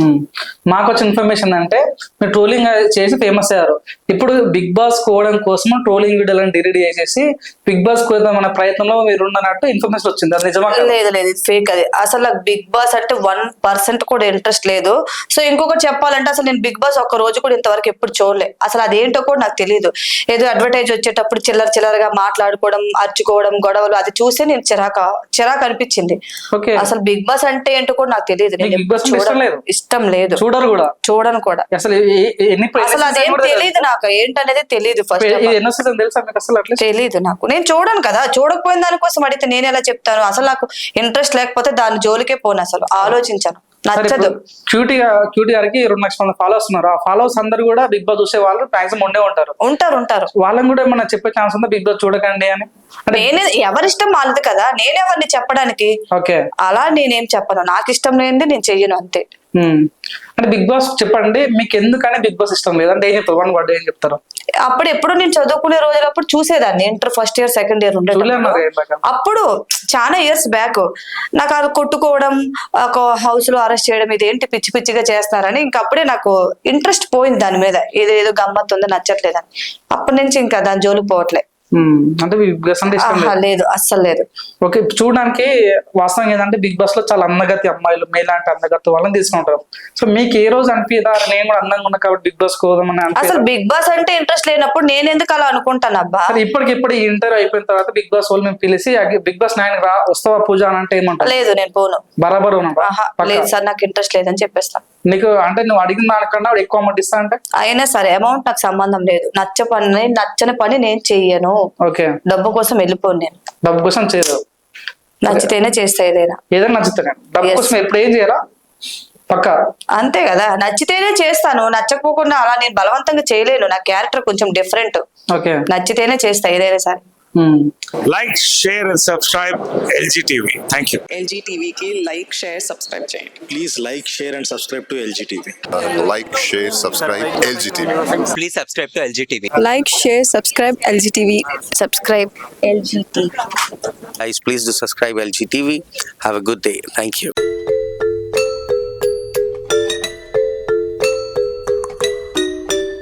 com మాకు వచ్చిన information అంటే మీరు ట్రోలింగ్ చేసి ఫేమస్ అయ్యారు. ఇప్పుడు బిగ్ బాస్ కోవడం కోసం ట్రోలింగ్ వీడియోలను డిలీట్ చేసేసి బిగ్ బాస్ కోద్దాం అనే ప్రయత్నంలో మీరు ఉన్నట్టు ఇన్ఫర్మేషన్ వచ్చింది. అది నిజమా? లేదు లేదు ఫేక్ అది. అసలు నాకు బిగ్ బాస్ అంటే వన్ పర్సెంట్ కూడా ఇంట్రెస్ట్ లేదు. సో ఇంకొకటి చెప్పాలంటే అసలు నేను బిగ్ బాస్ ఒక్క రోజు కూడా ఇంతవరకు ఎప్పుడు చూడలే. అసలు అదేంటో కూడా నాకు తెలియదు ఏదో అడ్వర్టైజ్ వచ్చేటప్పుడు చిల్లర చిల్లరగా మాట్లాడుకోవడం అరుచుకోవడం గొడవలు అది చూసే నేను చిరాక చిరాకు అనిపించింది. అసలు బిగ్ బాస్ అంటే ఏంటో కూడా నాకు తెలియదు ఇష్టం. లేదు? చూడరు కూడా. చూడను కూడా. అసలు ఎన్ని అసలు అదేం తెలియదు నాకు. ఏంటనేది తెలియదు ఫస్ట్ ఇది ఎన్నో సీజన్ తెలుసా మీకు అసలు అట్లీస్ట్? తెలీదు నాకు. నేను చూడను కదా. చూడకపోయిన దానికోసం అడిగితే నేను ఎలా చెప్తాను? అసలు నాకు ఇంట్రెస్ట్ లేకపోతే దాని జోలికే పోను అసలు. ఆలోచించాను. నచ్చదు. క్యూటీ క్యూటీ గారికి రెండు లక్షల మంది ఫాలోవర్స్ ఉన్నారు. ఆ ఫాలోవర్స్ అందరు కూడా బిగ్ బాస్ చూసే వాళ్ళు మాక్సిమం ఉండే ఉంటారు. ఉంటారు ఉంటారు. వాళ్ళని కూడా ఏమన్నా చెప్పే ఛాన్స్ ఉందా బిగ్ బాస్ చూడకండి అని? అంటే నేనే ఎవరిష్టం వాళ్ళది కదా. నేనెవరిని చెప్పడానికి? ఓకే. అలా నేనేం చెప్పను. నాకు ఇష్టం లేనిది నేను చెయ్యను అంతే. అంటే బిగ్ బాస్ చెప్పండి. మీకు ఎందుకని బిగ్ బాస్ ఇష్టం లేదు? అంటే ఏం చెప్తారు? వన్ వర్డ్ ఏం చెప్తారు? అప్పుడు ఎప్పుడు నేను చదువుకునే రోజులప్పుడు చూసేదాన్ని. Inter first year second year ఉండే. అప్పుడు చాలా ఇయర్స్ బ్యాక్ నాకు అది కొట్టుకోవడం ఒక హౌస్లో అరెస్ట్ చేయడం ఇదేంటి పిచ్చి పిచ్చిగా చేస్తున్నారని ఇంకా అప్పుడే నాకు ఇంట్రెస్ట్ పోయింది దాని మీద. ఏదో ఏదో గమ్మత్తు ఉందో నచ్చట్లేదని. అప్పటి నుంచి ఇంకా దాని జోలికి పోవట్లే. అంటే బిగ్ బాస్ అంటే ఇష్టం ఆహా, లేదు. అస్సలు లేదు. ఓకే చూడడానికి వాస్తవం ఏంటంటే బిగ్ బాస్లో చాలా అందగతి అమ్మాయిలు మీలాంటి అందగతి వాళ్ళని తీసుకుంటారు. సో మీకు ఏ రోజు అనిపిదా? నేను కూడా అందంగా ఉన్నా కాబట్టి బిగ్ బాస్ కోదామని అసలు బిగ్ బాస్ అంటే ఇంట్రెస్ట్ లేనప్పుడు నేను ఎందుకు అలా అనుకుంటాను అబ్బా? సరే ఇప్పటికిప్పుడు ఈ ఇంటర్ అయిపోయిన తర్వాత బిగ్ బాస్ వాళ్ళు మేము పిలిచి బిగ్ బాస్ నైన్ రా వస్తావా పూజ అని అంటే ఏమంటారు? లేదు నేను పోను. బరాబర్. లేదు సార్ నాకు ఇంట్రెస్ట్ లేదని చెప్పేస్తాను నీకు అంటే నువ్వు అడిగిన దానికన్నా ఎక్కువ అమౌంట్ ఇస్తా అంటే? అయినా సరే అమౌంట్ నాకు సంబంధం లేదు. నచ్చ పని నచ్చని పని నేను చెయ్యను. ఓకే. డబ్బు కోసం వెళ్ళిపోను నేను. డబ్బు కోసం చేయదు. నచ్చితేనే చేస్తా ఏదైనా. ఏదైనా నచ్చుతుంది డబ్బు. కోసం ఎప్పుడు ఏం చేయాలా? పక్కా. అంతే కదా. నచ్చితేనే చేస్తాను. నచ్చకపోకుండా అలా నేను బలవంతంగా చేయలేను. నా క్యారెక్టర్ కొంచెం డిఫరెంట్. ఓకే. నచ్చితేనే చేస్తా ఏదైనా సరే. Like share and subscribe L G TV thank you L G TV की लाइक शेयर सब्सक्राइब चाहिए। Please like share and subscribe to L G TV like share subscribe L G TV please subscribe to L G TV like share subscribe L G TV subscribe L G TV please to subscribe L G TV have a good day thank you